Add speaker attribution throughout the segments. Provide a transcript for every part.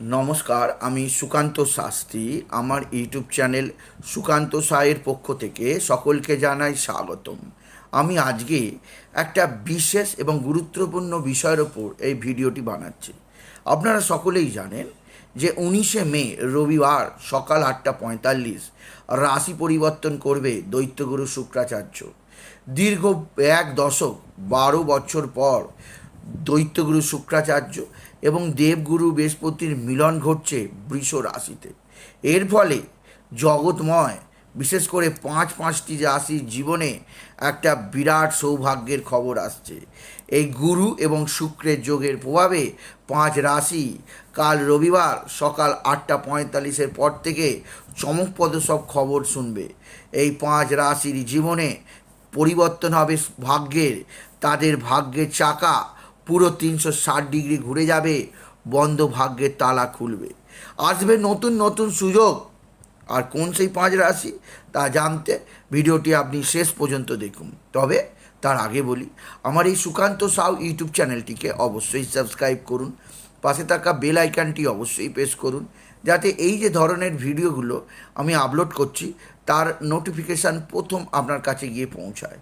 Speaker 1: নমস্কার, আমি সুকান্ত শাস্ত্রী। আমার ইউটিউব চ্যানেল সুকান্ত সায়ের পক্ষ থেকে সকলকে জানাই স্বাগতম। আমি আজকে একটা বিশেষ এবং গুরুত্বপূর্ণ বিষয়ের ওপর এই ভিডিওটি বানাচ্ছি। আপনারা সকলেই জানেন যে উনিশে মে, রবিবার সকাল আটটা পঁয়তাল্লিশ রাশি পরিবর্তন করবে দৈত্যগুরু শুক্রাচার্য। দীর্ঘ এক দশক বারো বছর পর দৈত্যগুরু শুক্রাচার্য এবং দেবগুরু বৃহস্পতির মিলন ঘটছে বৃষ রাশিতে। এর ফলে জগৎময়, বিশেষ করে পাঁচ পাঁচটি রাশির জীবনে একটা বিরাট সৌভাগ্যের খবর আসছে। এই গুরু এবং শুক্রের যোগের প্রভাবে পাঁচ রাশি কাল রবিবার সকাল আটটা পঁয়তাল্লিশের পর থেকে চমকপদ সব খবর শুনবে। এই পাঁচ রাশির জীবনে পরিবর্তন হবে ভাগ্যের। তাদের ভাগ্যের চাকা পুরো তিনশো ষাট ডিগ্রি ঘুরে যাবে বন্ধ ভাগ্যের তালা খুলবে। আসবে নতুন নতুন সুযোগ। আর কোন সেই পাঁচ রাশি, তা জানতে ভিডিওটি আপনি শেষ পর্যন্ত দেখুন। তবে তার আগে বলি, আমার এই সুকান্ত সাউ ইউটিউব চ্যানেলটিকে অবশ্যই সাবস্ক্রাইব করুন। পাশে থাকা বেল আইকনটি অবশ্যই প্রেস করুন, যাতে এই যে ধরনের ভিডিওগুলো আমি আপলোড করছি, তার নোটিফিকেশান প্রথম আপনার কাছে গিয়ে পৌঁছায়।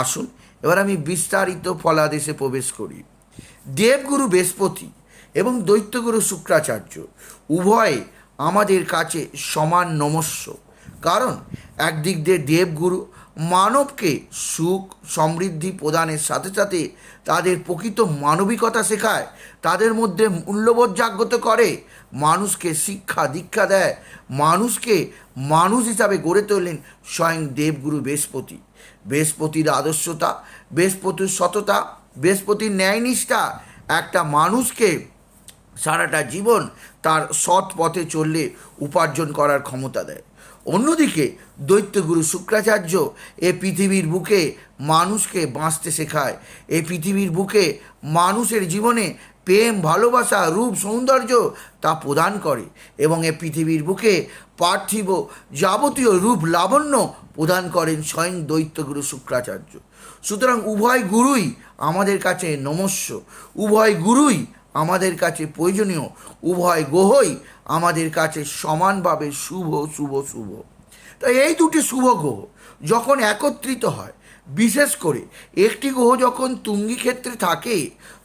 Speaker 1: আসুন, এবার আমি বিস্তারিত ফলাদেশে প্রবেশ করি। দেবগুরু বৃহস্পতি এবং দৈত্যগুরু শুক্রাচার্য উভয়ে আমাদের কাছে সমান নমস্য। কারণ একদিক দিয়ে দেবগুরু মানবকে সুখ, সমৃদ্ধি প্রদানের সাথে সাথে তাদের প্রকৃত মানবিকতা শেখায়, তাদের মধ্যে মূল্যবোধ জাগ্রত করে, মানুষকে শিক্ষা দীক্ষা দেয়, মানুষকে মানুষ হিসাবে গড়ে তোলেন স্বয়ং দেবগুরু বৃহস্পতি। বৃহস্পতির আদর্শতা, বৃহস্পতির সততা বৃহস্পতির ন্যায়নিষ্ঠা একটা মানুষকে সারাটা জীবন তার সৎ পথে চললে উপার্জন করার ক্ষমতা দেয়। অন্যদিকে দৈত্যগুরু শুক্রাচার্য এ পৃথিবীর বুকে মানুষকে বাঁচতে শেখায়। এই পৃথিবীর বুকে মানুষের জীবনে প্রেম, ভালোবাসা, রূপ, সৌন্দর্য তা প্রদান করে এবং এ পৃথিবীর বুকে পার্থিব যাবতীয় রূপ লাবণ্য প্রদান করেন স্বয়ং দৈত্যগুরু শুক্রাচার্য। সুতরাং উভয় গুরুই আমাদের কাছে নমস্য, উভয় গুরুই আমাদের কাছে প্রয়োজনীয়, উভয় গ্রহই আমাদের কাছে সমানভাবে শুভ শুভ শুভ। তাই এই দুটি শুভ গ্রহ যখন একত্রিত হয় বিশেষ করে একটি গ্রহ যখন তুঙ্গি ক্ষেত্রে থাকে,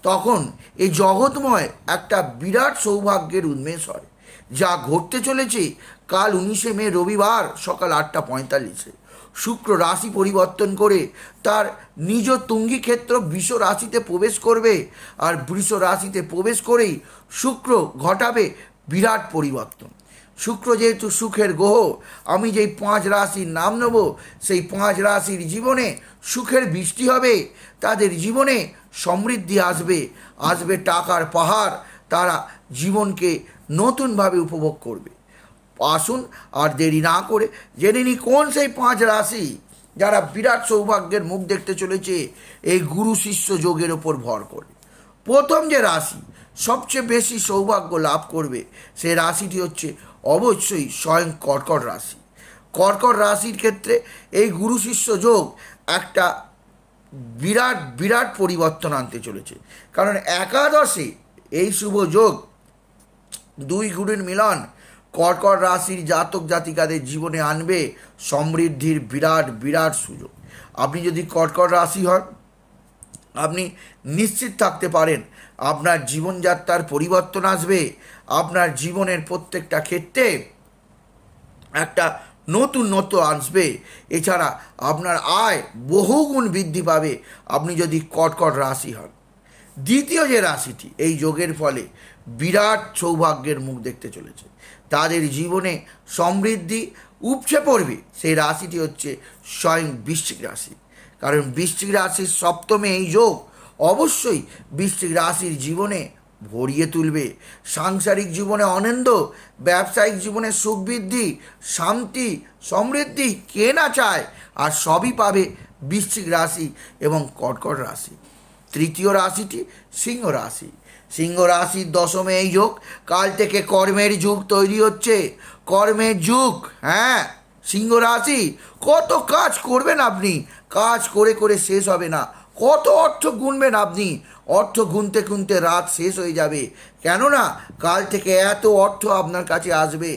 Speaker 1: তখন এই জগৎময় একটা বিরাট সৌভাগ্যের উন্মেষ হয়, যা ঘটতে চলেছে কাল উনিশে মে রবিবার সকাল আটটা পঁয়তাল্লিশে। শুক্র রাশি পরিবর্তন করে তার নিজ তুঙ্গি ক্ষেত্র বৃষ রাশিতে প্রবেশ করবে আর বৃষ রাশিতে প্রবেশ করেই শুক্র ঘটাবে বিরাট পরিবর্তন। শুক্র যেহেতু সুখের গ্রহ, আমি যেই পাঁচ রাশির নাম নেব, সেই পাঁচ রাশির জীবনে সুখের বৃষ্টি হবে, তাদের জীবনে সমৃদ্ধি আসবে আসবে টাকার পাহাড়, তারা জীবনকে নতুনভাবে উপভোগ করবে। আসুন আর দেরি না করে জেনে নি কোন সেই পাঁচ রাশি যারা বিরাট সৌভাগ্যের মুখ দেখতে চলেছে, এই গুরু শিষ্য যোগের ওপর ভর করে। প্রথম যে রাশি সবচেয়ে বেশি সৌভাগ্য লাভ করবে সেই রাশিটি হচ্ছে অবশ্যই স্বয়ং কর্কট রাশি। কর্কট রাশির ক্ষেত্রে এই গুরু শিষ্য যোগ একটা বিরাট বিরাট পরিবর্তন আনতে চলেছে। কারণ একাদশে এই শুভ যোগ, দুই গুরুর মিলন কর্কট রাশির জাতক জাতিকাদের জীবনে আনবে সমৃদ্ধির বিরাট বিরাট সুযোগ। আপনি যদি কর্কট রাশি হন, আপনি নিশ্চিত থাকতে পারেন আপনার জীবনযাত্রার পরিবর্তন আসবে। আপনার জীবনের প্রত্যেকটা ক্ষেত্রে একটা নতুন নতুন আসবে। এছাড়া আপনার আয় বহুগুণ বৃদ্ধি পাবে। আপনি যদি কটকট রাশি হন, দ্বিতীয় যে রাশিটি, এই যোগের ফলে বিরাট সৌভাগ্যের মুখ দেখতে চলেছে। তাদের জীবনে সমৃদ্ধি উপচে পড়বে। সেই রাশিটি হচ্ছে স্বয়ং বৃশ্চিক রাশি। কারণ বৃশ্চিক রাশির সপ্তমে এই যোগ অবশ্যই বৃশ্চিক রাশির জীবনে ভরিয়ে তুলবে। সাংসারিক জীবনে আনন্দ ব্যবসায়িক জীবনে সুখ বৃদ্ধি, শান্তি, সমৃদ্ধি, কে না চায়? আর সবই পাবে বৃশ্চিক রাশি এবং কর্কট রাশি। তৃতীয় রাশিটি সিংহ রাশি। সিংহ রাশির দশমে এই যোগ, কাল থেকে কর্মের যুগ তৈরি হচ্ছে। কর্মের যুগ হ্যাঁ সিংহ রাশি, কত কাজ করবেন আপনি? কাজ করে করে শেষ হবে না। কত অর্থ গুনবেন আপনি? অর্থ গুনতে গুনতে রাত শেষ হয়ে যাবে। কেননা, কাল থেকে এত অর্থ আপনার কাছে আসবে,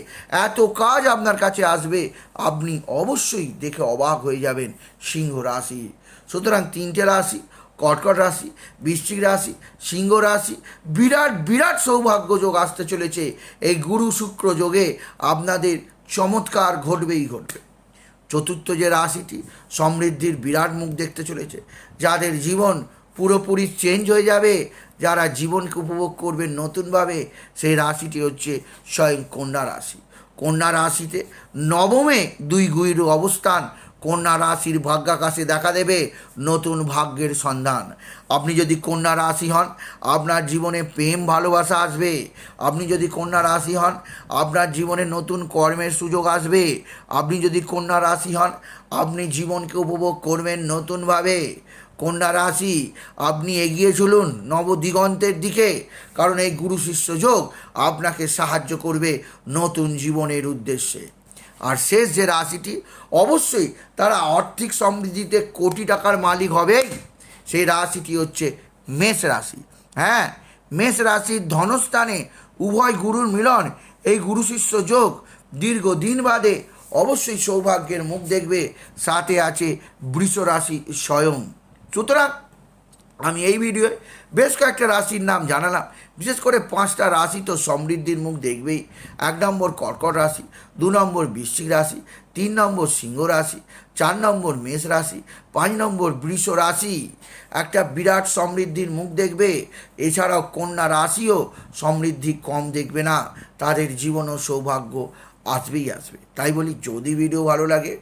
Speaker 1: এত কাজ আপনার কাছে আসবে, আপনি অবশ্যই দেখে অবাক হয়ে যাবেন সিংহ রাশি। সুতরাং তিনটে রাশি কটকট রাশি, বৃশ্চিক রাশি, সিংহ রাশি, বিরাট বিরাট সৌভাগ্য যোগ আসতে চলেছে। এই গুরু শুক্র যোগে আপনাদের চমৎকার ঘটবেই ঘটবে। চতুর্থ যে রাশিটি, সমৃদ্ধির বিরাট মুখ দেখতে চলেছে। যাদের জীবন পুরোপুরি চেঞ্জ হয়ে যাবে, যারা জীবনকে উপভোগ করবেন নতুনভাবে, সেই রাশিটি হচ্ছে স্বয়ং কন্যা রাশি। কন্যা রাশিতে নবমে দুই গুইর অবস্থান কন্যা রাশির ভাগ্যাকাশে দেখা দেবে নতুন ভাগ্যের সন্ধান। আপনি যদি কন্যা রাশি হন, আপনার জীবনে প্রেম, ভালোবাসা আসবে। আপনি যদি কন্যা রাশি হন, আপনার জীবনে নতুন কর্মের সুযোগ আসবে। আপনি যদি কন্যা রাশি হন, আপনি জীবনকে উপভোগ করবেন নতুনভাবে। কন্যা রাশি, আপনি এগিয়ে চলুন নবদিগন্তের দিকে, কারণ এই গুরু শিষ্য যোগ আপনাকে সাহায্য করবে নতুন জীবনের উদ্দেশ্যে। আর শেষ যে রাশিটি, অবশ্যই তারা আর্থিক সমৃদ্ধিতে কোটি টাকার মালিক হবেই। সেই রাশিটি হচ্ছে মেষ রাশি। হ্যাঁ মেষ রাশির ধনস্থানে উভয় গুরুর মিলন, এই গুরু শিষ্য যোগ দীর্ঘদিন বাদে অবশ্যই সৌভাগ্যের মুখ দেখবে, সাথে আছে বৃষ রাশি স্বয়ং। সুতরাং আমি এই ভিডিওয়ে বেশ কয়েকটা রাশির নাম জানালাম। বিশেষ করে পাঁচটা রাশি তো সমৃদ্ধির মুখ দেখবেই। এক নম্বর কর্কট রাশি, দু নম্বর বৃশ্চিক রাশি, তিন নম্বর সিংহ রাশি, চার নম্বর মেষ রাশি, পাঁচ নম্বর বৃষ রাশি। একটা বিরাট সমৃদ্ধির মুখ দেখবে, এছাড়াও কন্যা রাশিও সমৃদ্ধি কম দেখবে না। তাদের জীবন ও সৌভাগ্য আসবেই আসবে। তাই বলি, যদি ভিডিও ভালো লাগে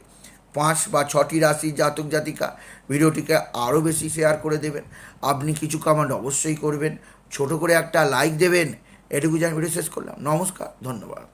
Speaker 1: পাঁচ বা ছটি রাশির জাতক জাতিকা ভিডিওটিকে আরও বেশি শেয়ার করে দেবেন। আপনি কিছু কমেন্ট অবশ্যই করবেন। ছোট করে একটা লাইক দেবেন। এটুকু জানি ভিডিও শেষ করলাম। নমস্কার, ধন্যবাদ।